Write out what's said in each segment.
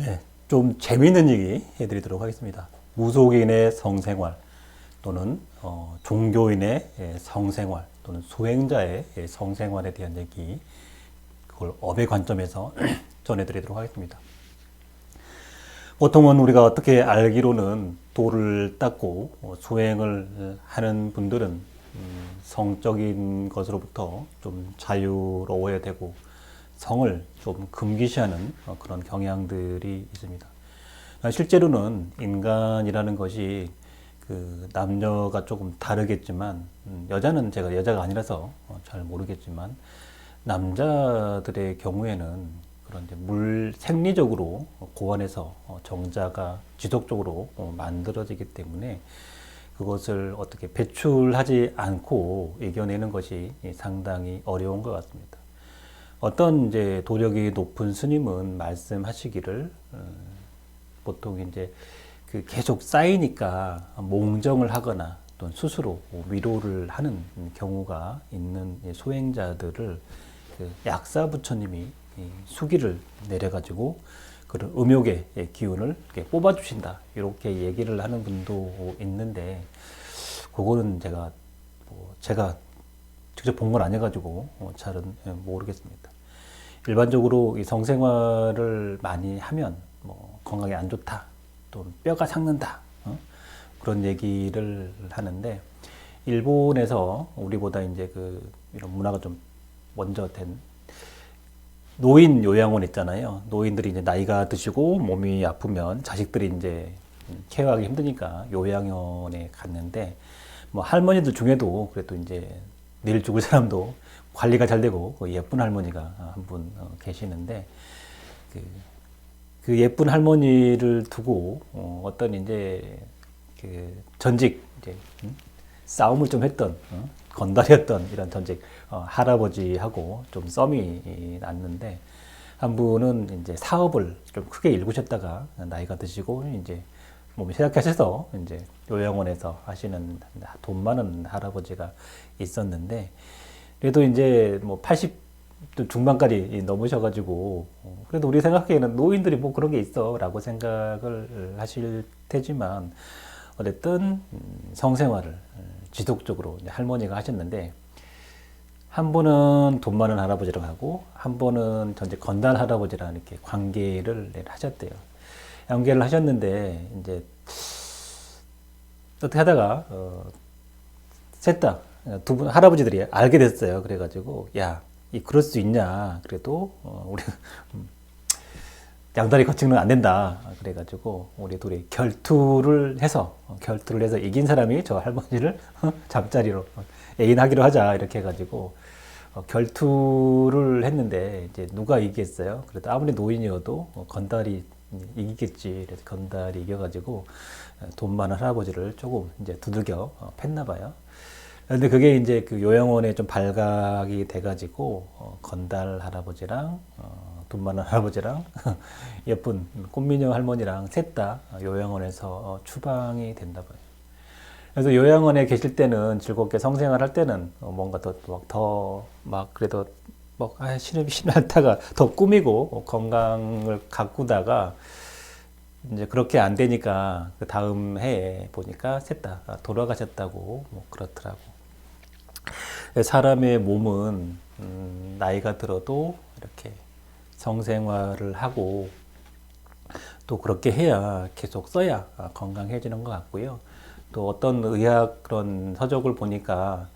네, 좀 재미있는 얘기 해드리도록 하겠습니다. 무속인의 성생활 또는 어, 종교인의 예, 성생활 또는 수행자의 예, 성생활에 대한 얘기 그걸 업의 관점에서 전해드리도록 하겠습니다. 보통은 우리가 어떻게 알기로는 도를 닦고 어, 수행을 하는 분들은 음, 성적인 것으로부터 좀 자유로워야 되고 성을 좀 금기시하는 어, 그런 경향들이 있습니다. 아, 실제로는 인간이라는 것이 그 남녀가 조금 다르겠지만 음, 여자는 제가 여자가 아니라서 어, 잘 모르겠지만 남자들의 경우에는 그런 물 생리적으로 고안해서 어, 정자가 지속적으로 어, 만들어지기 때문에 그것을 어떻게 배출하지 않고 이겨내는 것이 상당히 어려운 것 같습니다. 어떤 이제 도력이 높은 스님은 말씀하시기를 어, 보통 이제 그 계속 쌓이니까 몽정을 하거나 또는 스스로 위로를 하는 경우가 있는 소행자들을 그 약사 부처님이 이 수기를 내려가지고 그런 음욕의 기운을 뽑아주신다. 이렇게 얘기를 하는 분도 있는데 그거는 제가 뭐 제가 직접 본 건 아니어가지고 어, 잘은 모르겠습니다. 일반적으로 이 성생활을 많이 하면 뭐 건강에 안 좋다, 또 뼈가 삭는다 어? 그런 얘기를 하는데 일본에서 우리보다 이제 그 이런 문화가 좀 먼저 된 노인 요양원 있잖아요. 노인들이 이제 나이가 드시고 몸이 아프면 자식들이 이제 케어하기 힘드니까 요양원에 갔는데 뭐 할머니들 중에도 그래도 이제 내일 죽을 사람도 관리가 잘 되고 그 예쁜 할머니가 한 분 계시는데 그, 그 예쁜 할머니를 두고 어, 어떤 이제 그 전직 이제 음? 싸움을 좀 했던 어? 건달이었던 이런 전직 어, 할아버지하고 좀 썸이 났는데 한 분은 이제 사업을 좀 크게 일구셨다가 나이가 드시고 이제 몸이 쇠약하셔서 이제 요양원에서 하시는 돈 많은 할아버지가 있었는데 그래도 이제 뭐 80 중반까지 넘으셔가지고 어, 그래도 우리 생각하기에는 노인들이 뭐 그런 게 있어라고 생각을 하실 테지만 어쨌든 음, 성생활을 지속적으로 할머니가 하셨는데 한 분은 돈 많은 할아버지라고 하고 한 분은 전체 건달 할아버지랑 이렇게 관계를 하셨대요. 관계를 하셨는데 이제 어떻게 하다가 어, 셋다 두 분 할아버지들이 알게 됐어요. 그래가지고 야, 이 그럴 수 있냐? 그래도 어, 우리 양다리 거치는 안 된다. 그래가지고 우리 둘이 결투를 해서 어, 결투를 해서 이긴 사람이 저 할머니를 잠자리로 애인하기로 하자 이렇게 해가지고 어, 결투를 했는데 이제 누가 이기겠어요? 그래도 아무리 노인이어도 어, 건달이 이기겠지. 그래서 건달이 이겨가지고 돈 많은 할아버지를 조금 이제 두들겨 팼나 봐요. 근데 그게 이제 그 요양원에 좀 발각이 돼가지고 건달 할아버지랑 돈 많은 할아버지랑 예쁜 꽃미녀 할머니랑 셋 다 요양원에서 어, 추방이 된다 봐요. 그래서 요양원에 계실 때는 즐겁게 성생활 할 때는 어, 뭔가 더막 그래도 뭐 아, 신을 신하다가 더 꾸미고 어, 건강을 가꾸다가 이제 그렇게 안 되니까 그 다음 해에 보니까 셋 다 돌아가셨다고 뭐 그렇더라고. 사람의 몸은 음, 나이가 들어도 이렇게 성생활을 하고 또 그렇게 해야 계속 써야 건강해지는 것 같고요. 또 어떤 의학 그런 서적을 보니까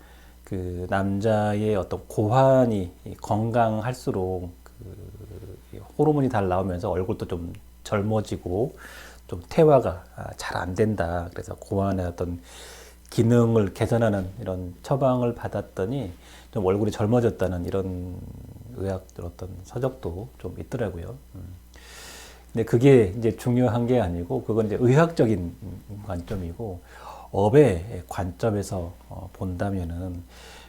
그 남자의 어떤 고환이 건강할수록 그 호르몬이 잘 나오면서 얼굴도 좀 젊어지고 좀 태화가 잘 안 된다. 그래서 고환의 어떤 기능을 개선하는 이런 처방을 받았더니 좀 얼굴이 젊어졌다는 이런 의학 어떤 서적도 좀 있더라고요. 음. 근데 그게 이제 중요한 게 아니고 그건 이제 의학적인 관점이고 업의 관점에서 어, 본다면은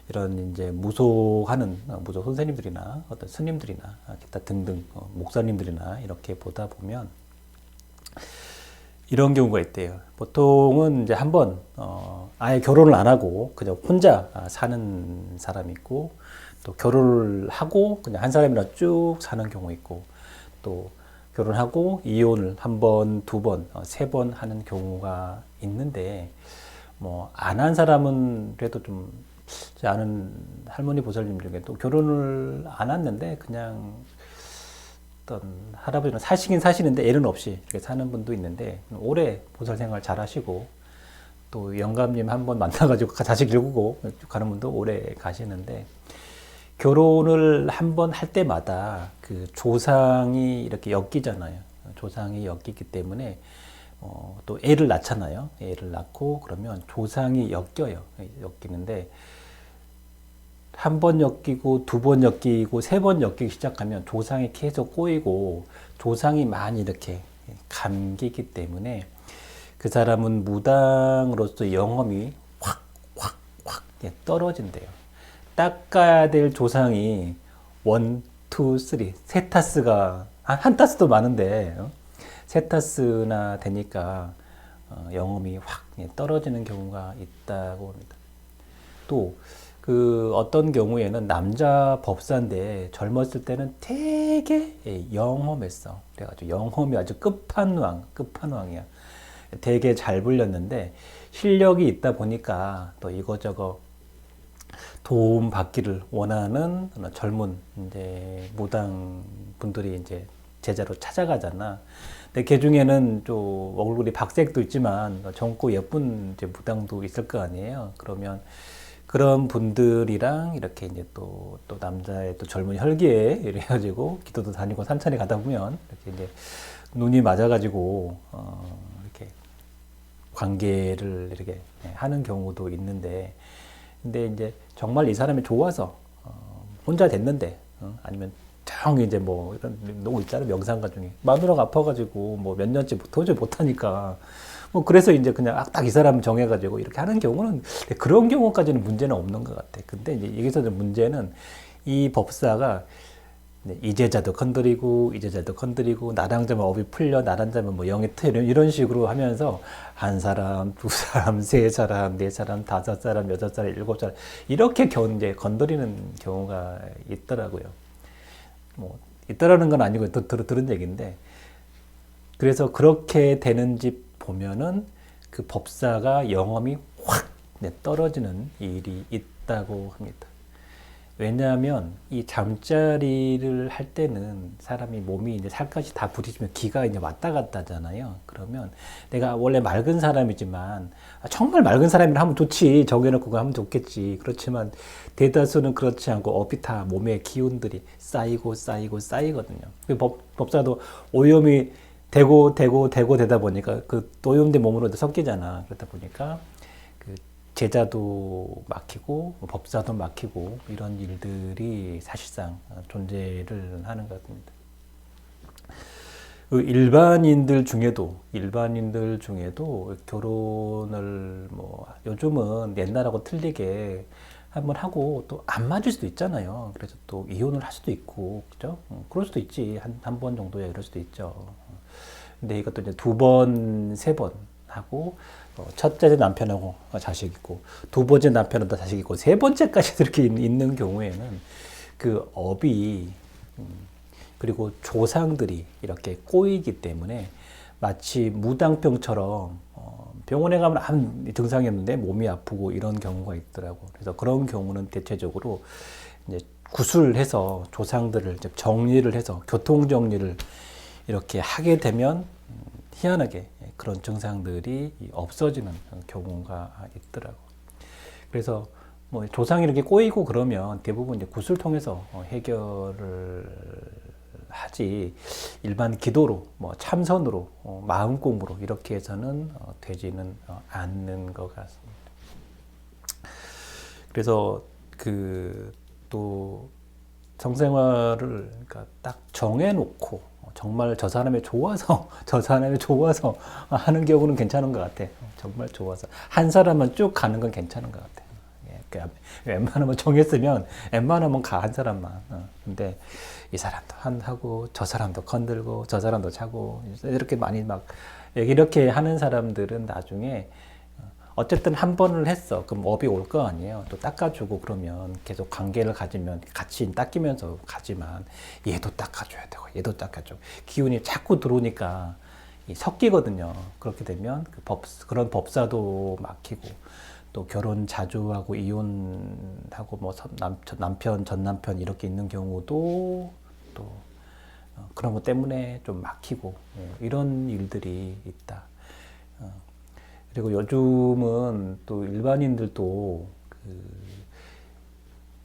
이런 이제 무소하는 어, 무소 선생님들이나 어떤 스님들이나 기타 등등 어, 목사님들이나 이렇게 보다 보면 이런 경우가 있대요. 보통은 이제 한번 어, 아예 결혼을 안 하고 그냥 혼자 사는 사람이 있고 또 결혼을 하고 그냥 한 사람이랑 쭉 사는 경우 있고 또 결혼하고 이혼을 한 번, 두 번, 어, 세번 하는 경우가 있는데 뭐 안 한 사람은 그래도 좀 제 아는 할머니 보살님 중에 또 결혼을 안 했는데 그냥 어떤 할아버지는 사시긴 사시는데 애는 없이 이렇게 사는 분도 있는데 오래 보살 생활 잘 하시고 또 영감님 한 번 만나가지고 자식 일구고 쭉 가는 분도 오래 가시는데 결혼을 한 번 할 때마다 그 조상이 이렇게 엮이잖아요. 조상이 엮이기 때문에 어, 또 애를 낳잖아요. 애를 낳고 그러면 조상이 엮여요. 엮이는데 한 번 엮이고 두 번 엮이고 세 번 엮이기 시작하면 조상이 계속 꼬이고 조상이 많이 이렇게 감기기 때문에 그 사람은 무당으로서 영험이 확 확 확 떨어진대요. 닦아야 될 조상이 원, 투, 쓰리 세 타스가 한, 한 타스도 많은데 어? 세 타스나 되니까 어, 영험이 확 예, 떨어지는 경우가 있다고 합니다. 또 그 어떤 경우에는 남자 법사인데 젊었을 때는 되게 예, 영험했어. 그래가지고 영험이 아주 끝판왕, 끝판왕이야. 되게 잘 불렸는데 실력이 있다 보니까 또 이거저거 도움 받기를 원하는 젊은 이제 무당 분들이 이제 제자로 찾아가잖아. 근데 그 중에는 또 얼굴이 박색도 있지만 젊고 예쁜 이제 무당도 있을 거 아니에요. 그러면 그런 분들이랑 이렇게 이제 또, 또 남자의 또 젊은 혈기에 이래가지고 기도도 다니고 산천에 가다 보면 이렇게 이제 눈이 맞아가지고 어, 이렇게 관계를 이렇게 하는 경우도 있는데 근데 이제 정말 이 사람이 좋아서 어, 혼자 됐는데 어, 아니면 정 이제 뭐 이런 너무 있잖아요 명상가 중에 마누라가 아파가지고 뭐 몇 년째 도저히 못하니까 뭐 그래서 이제 그냥 딱 이 사람 정해가지고 이렇게 하는 경우는 그런 경우까지는 문제는 없는 것 같아. 근데 이제 여기서 문제는 이 법사가 이제자도 건드리고 이제자도 건드리고 나랑 자면 업이 풀려 나랑 자면 뭐 영이 트여 이런 식으로 하면서 한 사람 두 사람 세 사람 네 사람 다섯 사람 여섯 사람 일곱 사람 이렇게 겨 이제 건드리는 경우가 있더라고요. 뭐 있더라는 건 아니고 또 들, 들은 얘기인데 그래서 그렇게 되는 집 보면은 그 법사가 영험이 확 네, 떨어지는 일이 있다고 합니다. 왜냐하면 이 잠자리를 할 때는 사람이 몸이 이제 살갗이 다 부딪히면 기가 이제 왔다 갔다 하잖아요. 그러면 내가 원래 맑은 사람이지만 아, 정말 맑은 사람이라 하면 좋지. 정해놓고 하면 좋겠지. 그렇지만 대다수는 그렇지 않고 다 몸의 기운들이 쌓이고 쌓이고 쌓이거든요. 그 법, 법사도 오염이 되고 되고 되고 되다 보니까 그 오염된 몸으로 섞이잖아. 그러다 보니까 제자도 막히고 뭐 법사도 막히고 이런 일들이 사실상 존재를 하는 것 같습니다. 그 일반인들 중에도 일반인들 중에도 결혼을 뭐 요즘은 옛날하고 틀리게 한번 하고 또 안 맞을 수도 있잖아요. 그래서 또 이혼을 할 수도 있고 그죠? 음, 그럴 수도 있지 한 한 번 정도야 이럴 수도 있죠. 근데 이것도 이제 두 번, 세 번 하고 어, 첫째 남편하고 자식 있고 두 번째 남편하고 자식 있고 세 번째까지 이렇게 있는 경우에는 그 업이 음, 그리고 조상들이 이렇게 꼬이기 때문에 마치 무당병처럼 어, 병원에 가면 아무 증상이 없는데 몸이 아프고 이런 경우가 있더라고. 그래서 그런 경우는 대체적으로 이제 구술해서 조상들을 정리를 해서 교통 정리를 이렇게 하게 되면 음, 희한하게 그런 증상들이 없어지는 경우가 있더라고. 그래서 뭐 조상이 이렇게 꼬이고 그러면 대부분 이제 구슬 통해서 어, 해결을 하지 일반 기도로 뭐 참선으로 어, 마음 공부로 이렇게 해서는 어, 되지는 않는 것 같습니다. 그래서 그 또 성생활을 그러니까 딱 정해놓고 정말 저 사람이 좋아서 저 사람이 좋아서 하는 경우는 괜찮은 것 같아. 정말 좋아서 한 사람만 쭉 가는 건 괜찮은 것 같아. 예, 그 웬만하면 정했으면 웬만하면 가 한 사람만. 어. 근데 이 사람도 한 하고 저 사람도 건들고 저 사람도 차고 이렇게 많이 막 이렇게 하는 사람들은 나중에 어쨌든 한 번을 했어. 그럼 업이 올 거 아니에요. 또 닦아주고 그러면 계속 관계를 가지면 같이 닦이면서 가지만 얘도 닦아줘야 되고 얘도 닦아주고 기운이 자꾸 들어오니까 이 섞이거든요. 그렇게 되면 그 법, 그런 법사도 막히고 또 결혼 자주 하고 이혼하고 뭐 선- 남, 전 남편 전 남편 이렇게 있는 경우도 또 어, 그런 것 때문에 좀 막히고 예, 이런 일들이 있다. 어, 그리고 요즘은 또 일반인들도 그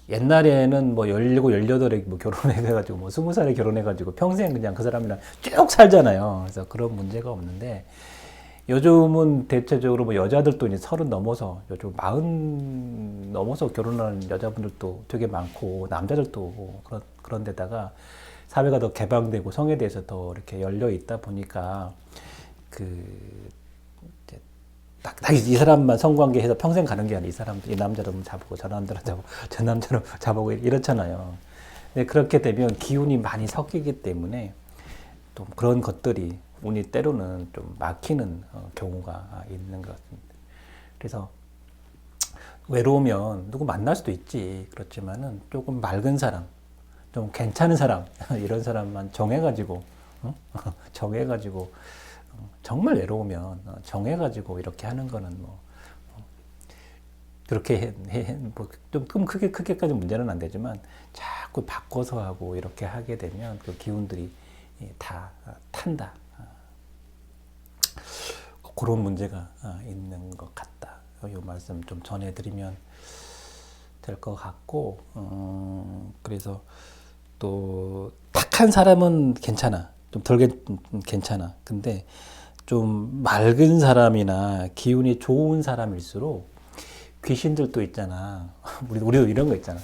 옛날에는 뭐 17, 18에 뭐 결혼해가지고 뭐 20살에 결혼해가지고 평생 그냥 그 사람이랑 쭉 살잖아요. 그래서 그런 문제가 없는데 요즘은 대체적으로 뭐 여자들도 이제 서른 넘어서 요즘 마흔 넘어서 결혼하는 여자분들도 되게 많고 남자들도 그런 그런 데다가 사회가 더 개방되고 성에 대해서 더 이렇게 열려 있다 보니까 그 딱, 딱 이 사람만 성관계해서 평생 가는 게 아니라 이 사람 이 남자는 잡고 저 남자는 잡고 저 남자는 잡고 이렇잖아요. 근데 그렇게 되면 기운이 많이 섞이기 때문에 또 그런 것들이 운이 때로는 좀 막히는 어, 경우가 있는 것 같습니다. 그래서 외로우면 누구 만날 수도 있지. 그렇지만은 조금 맑은 사람, 좀 괜찮은 사람 이런 사람만 정해가지고 어? 정해가지고 어, 정말 외로우면 어, 정해가지고 이렇게 하는 거는 뭐 어, 그렇게 뭐좀 크게 크게까지 문제는 안 되지만 자꾸 바꿔서 하고 이렇게 하게 되면 그 기운들이 예, 다 어, 탄다. 어. 그런 문제가 어, 있는 것 같다. 이 말씀 좀 전해드리면 될 것 같고, 어, 그래서 또 탁한 사람은 괜찮아. 좀 덜 괜찮아. 근데 좀 맑은 사람이나 기운이 좋은 사람일수록 귀신들도 있잖아. 우리 우리도 이런 거 있잖아.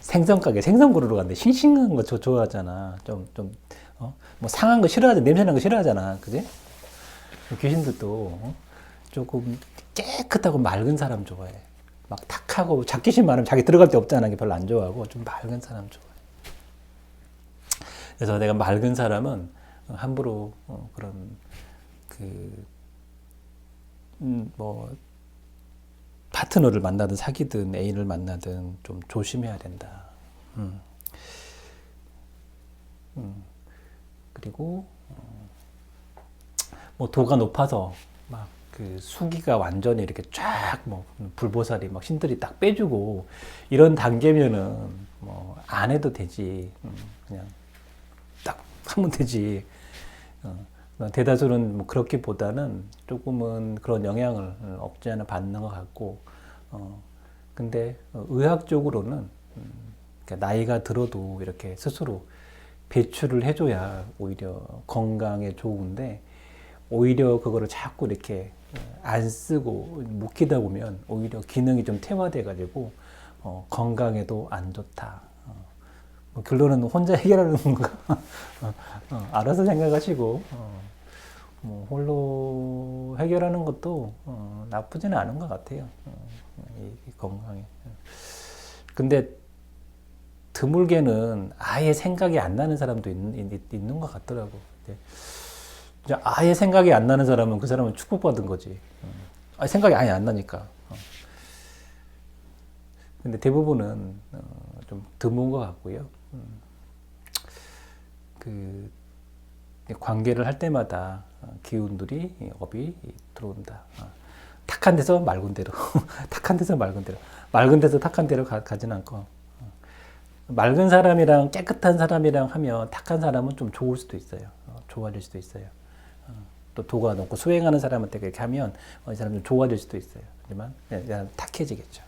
생선 가게 생선 고르러 갔는데 싱싱한 거 저 좋아하잖아. 좀 좀 어? 뭐 상한 거 싫어하잖아. 냄새나는 거 싫어하잖아. 그지? 귀신들도 어? 조금 깨끗하고 맑은 사람 좋아해. 막 탁하고 자기신 많으면 자기 들어갈 데 없잖아. 별로 안 좋아하고 좀 맑은 사람 좋아해. 그래서 내가 맑은 사람은 함부로 어, 그런 그, 음, 뭐, 파트너를 만나든 사귀든 애인을 만나든 좀 조심해야 된다. 음. 음. 그리고, 어, 뭐, 도가 높아서 막 그 수기가 완전히 이렇게 쫙 뭐, 불보살이 막 신들이 딱 빼주고 이런 단계면은 뭐, 안 해도 되지. 음, 그냥 딱 하면 되지. 어. 대다수는 뭐 그렇기보다는 조금은 그런 영향을 없지 않아 받는 것 같고, 어, 근데 의학적으로는 음, 그러니까 나이가 들어도 이렇게 스스로 배출을 해줘야 오히려 건강에 좋은데, 오히려 그거를 자꾸 이렇게 안 쓰고 묵히다 보면 오히려 기능이 좀 퇴화돼가지고 어, 건강에도 안 좋다. 뭐 결론은 혼자 해결하는 건가? 어, 어, 알아서 생각하시고 어, 뭐 홀로 해결하는 것도 어, 나쁘지는 않은 것 같아요. 어, 이, 이 건강에. 근데 드물게는 아예 생각이 안 나는 사람도 있는, 있, 있는 것 같더라고. 아예 생각이 안 나는 사람은 그 사람은 축복받은 거지. 아, 생각이 아예 안 나니까. 어. 근데 대부분은 어, 좀 드문 것 같고요. 음. 그 관계를 할 때마다 어, 기운들이 업이 들어온다. 어. 탁한 데서 맑은 데로, 탁한 데서 맑은 데로, 맑은 데서 탁한 데로 가, 가진 않고 어. 맑은 사람이랑 깨끗한 사람이랑 하면 탁한 사람은 좀 좋을 수도 있어요. 어, 좋아질 수도 있어요. 어, 또 도가 높고 수행하는 사람한테 그렇게 하면 어, 이 사람 좀 좋아질 수도 있어요. 하지만 그냥 탁해지겠죠.